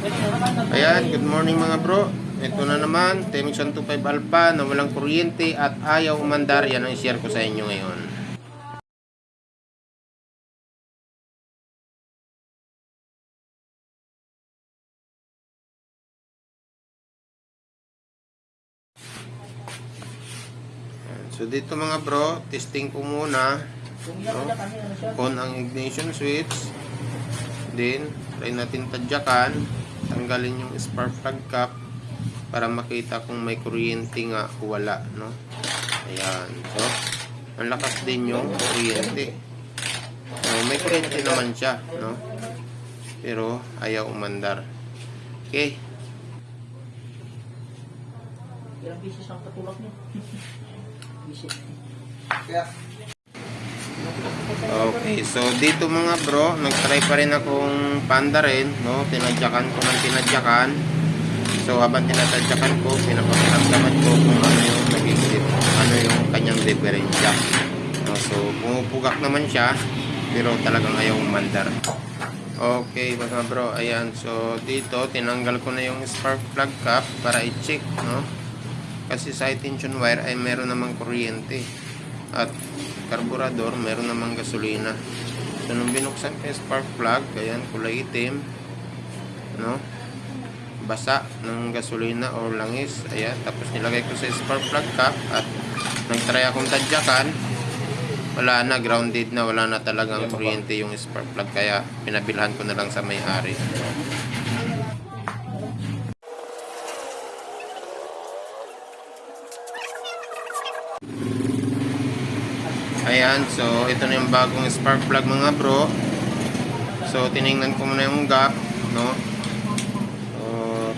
Ayan, good morning mga bro. Ito na naman, Temix 125 Alpha na walang kuryente at ayaw umandar. Yan ang share ko sa inyo ngayon. So dito mga bro, testing ko muna no, on ang ignition switch. Then, try natin tadyakan. Tanggalin yung spark plug cap para makita kung may kuryente nga o wala, no? Ayan. So, ang lakas din yung kuryente. So, may kuryente naman siya, no? Pero, ayaw umandar. Okay. Ilang beses ang katulak niya. Okay, so dito mga bro, nag-try pa rin akong panda rin, no? Tinadyakan ko ng tinadyakan. So habang tinatadyakan ko, pinapakiramdaman ko kung ano yung nagiging, ano yung kanyang diferensya. No? So pumupugak naman siya, pero talagang ayaw umandar. Okay mga bro, ayan. So dito, tinanggal ko na yung spark plug cap para i-check, no? Kasi sa tension wire ay meron namang kuryente. At karburador, meron namang gasolina. So, nung binuksan ko yung spark plug, ayan, kulay itim, no? Basa ng gasolina o langis, ayan. Tapos nilagay ko sa spark plug cap at nagtry akong tadyakan. Wala na, grounded na, wala na talagang kuryente yung spark plug. Kaya, pinabilhan ko na lang sa may-ari. Ayan, so ito na yung bagong spark plug mga bro. So tiningnan ko muna yung gap, no? So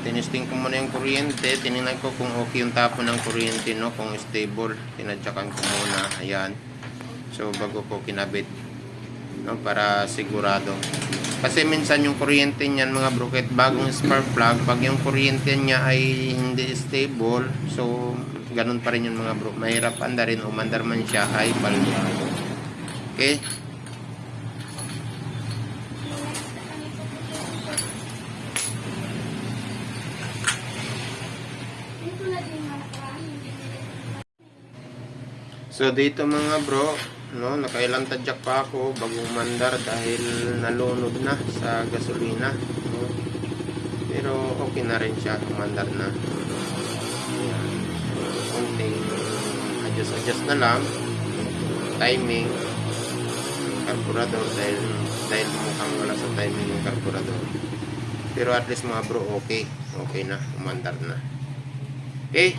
tinisting ko muna yung kuryente, tiningnan ko kung okay yung tapo ng kuryente, no? Kung stable, tinadyakan ko muna. Ayan. So bago ko kinabit, no? Para sigurado. Kasi minsan yung kuryente niyan mga bro, kahit bagong spark plug, pag yung kuryente niya ay hindi stable, so ganun pa rin yung mga bro. Mahirap anda rin, umandar man siya, ay baldo. Okay? So dito mga bro, no, nakailang tadyak pa ako bago umandar dahil nalunod na sa gasolina. No? Pero okay na rin siya, umandar na. Ayan. Konting adjust-adjust na lang. Timing. Carburador dahil dahil mukhang wala sa timing yung carburador. Pero at least mga bro, okay. Okay na, umandar na. Okay?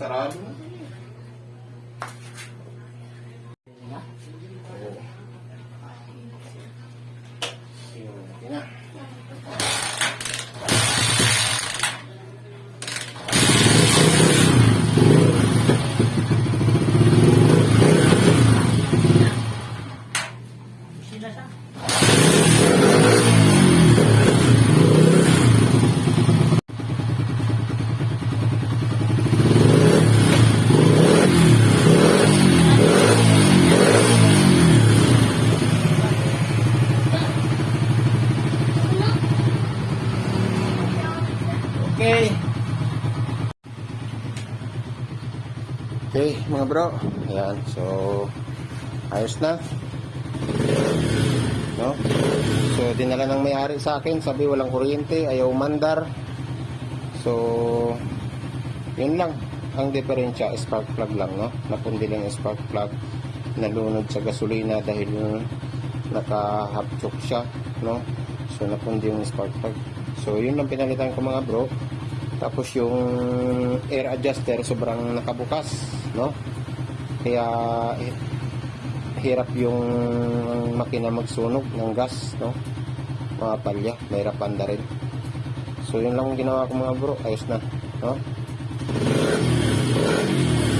Sarado na. Oo. Yun, okay na siya. Okay, mga bro. Ayan, so ayos na. No? So dinala ng may-ari sa akin, sabi walang kuryente, ayaw mandar. So yun lang. Ang diferensya, spark plug lang, no? Napundi lang yung spark plug. Nalunod sa gasolina dahil naka-half choke siya, no? So napundi yung spark plug. So yun lang pinalitan ko mga bro. Tapos yung air adjuster sobrang nakabukas, no? Kaya eh, hirap yung makina magsunog ng gas, no? Mga palya, mahirap panda rin. So yun lang ang ginawa ko mga bro, ayos na, no?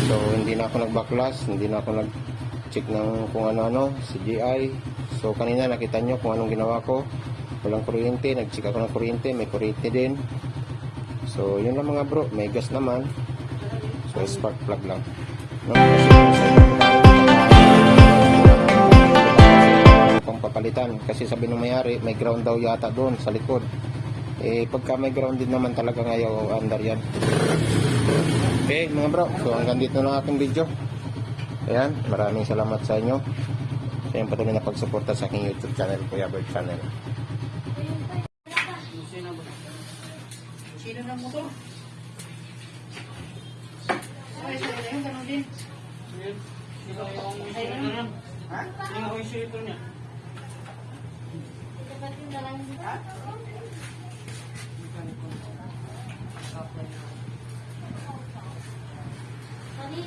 So hindi na ako nagbaklas, hindi na ako nag-check ng kung ano-ano, CGI. So kanina nakita nyo kung anong ginawa ko. Walang kuryente, nag-check ako ng kuryente, may kuryente din. So, yun lang mga bro. May gas naman. So, spark plug lang. No? Kasi sabi ng mayari, may ground daw yata doon sa likod. Eh, pagka may ground din naman talaga ngayon, under yan. Okay, mga bro. So, hanggang dito na aking video. Ayan, maraming salamat sa inyo. Sa inyong patuloy na pagsuporta sa aking YouTube channel, Kuya Bird Channel. Sino ng motor? Ay, sa ina yun, ganun din. Ayun. Ha? Sino ko yung sito niya? Sorry.